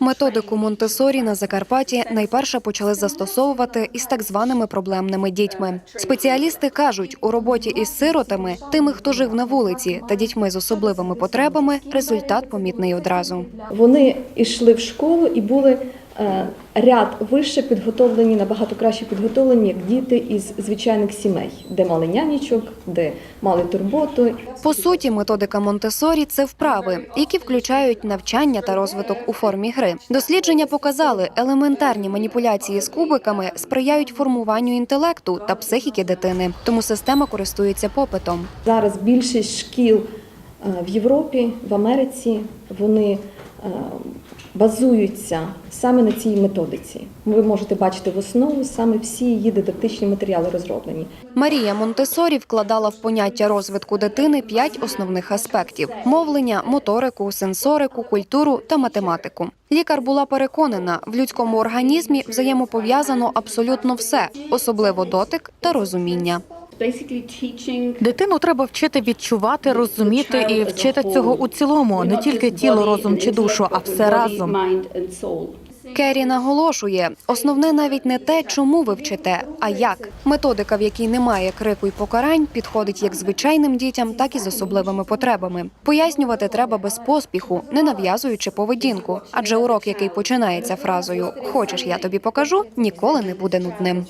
Методику Монтесорі на Закарпатті найперше почали застосовувати із так званими проблемними дітьми. Спеціалісти кажуть, у роботі із сиротами, тими, хто жив на вулиці, та дітьми з особливими потребами, результат помітний одразу. Вони йшли в школу і були ряд вище підготовлені, набагато краще підготовлені, як діти із звичайних сімей, де мали нянічок, де мали турботу. По суті, методика Монтесорі це вправи, які включають навчання та розвиток у формі гри. Дослідження показали, елементарні маніпуляції з кубиками сприяють формуванню інтелекту та психіки дитини, тому система користується попитом. Зараз більшість шкіл е, в Європі, в Америці, вони е, базуються саме на цій методиці. Ви можете бачити в основу саме всі її дидактичні матеріали розроблені. Марія Монтесорі вкладала в поняття розвитку дитини п'ять основних аспектів: мовлення, моторику, сенсорику, культуру та математику. Лікар була переконана, в людському організмі взаємопов'язано абсолютно все, особливо дотик та розуміння. Дитину треба вчити відчувати, розуміти і вчити цього у цілому, не тільки тіло, розум чи душу, а все разом. Керрі наголошує, основне навіть не те, чому ви вчите, а як. Методика, в якій немає крику й покарань, підходить як звичайним дітям, так і з особливими потребами. Пояснювати треба без поспіху, не нав'язуючи поведінку. Адже урок, який починається фразою Хочеш, я тобі покажу, ніколи не буде нудним.